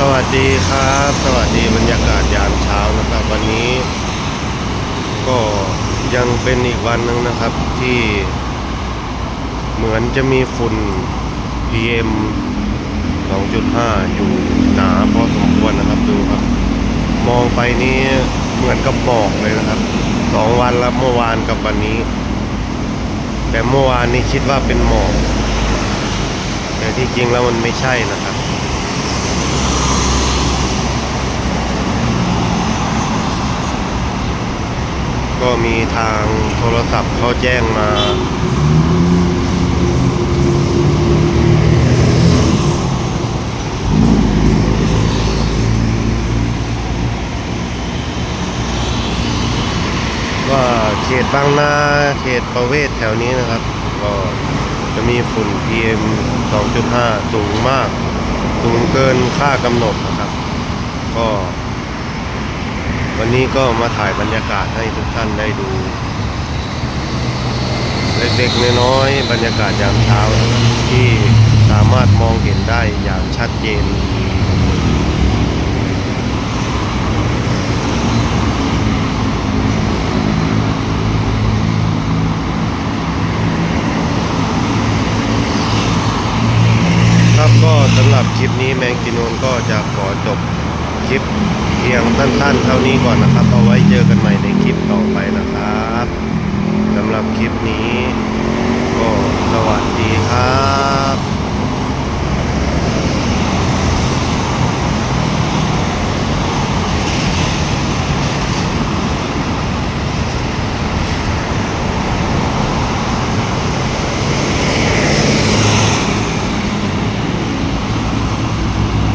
สวัสดีครับ สวัสดีบรรยากาศยามเช้านะครับ วันนี้ ก็ยังเป็นอีกวันหนึ่งนะครับที่เหมือนจะมีฝุ่น PM 2.5 อยู่หนาพอสมควรนะครับดูครับ มองไปนี่เหมือนกับหมอกเลยนะครับสองวันแล้วเมื่อวานกับวันนี้ แต่เมื่อวานนี้คิดว่าเป็นหมอก แต่ที่จริงแล้วมันไม่ใช่นะครับ ก็มีทางโทรศัพท์เขาแจ้งมาว่าเขตบางนาเขตประเวศแถวนี้นะครับ ก็จะมีฝุ่น PM 2.5 สูงมาก สูงเกินค่ากำหนดนะครับ ก็ วันนี้ก็มาถ่ายบรรยากาศให้ทุกท่านได้ดู เล็กๆน้อยๆบรรยากาศยามเช้าที่สามารถมองเห็นได้อย่างชัดเจนครับก็สำหรับคลิปนี้แมงกินนูนก็จะขอจบ คลิปเพียงสั้นๆเท่านี้ก่อนนะครับ เอาไว้เจอกันใหม่ในคลิปต่อไปนะครับสำหรับคลิปนี้ก็สวัสดีครับ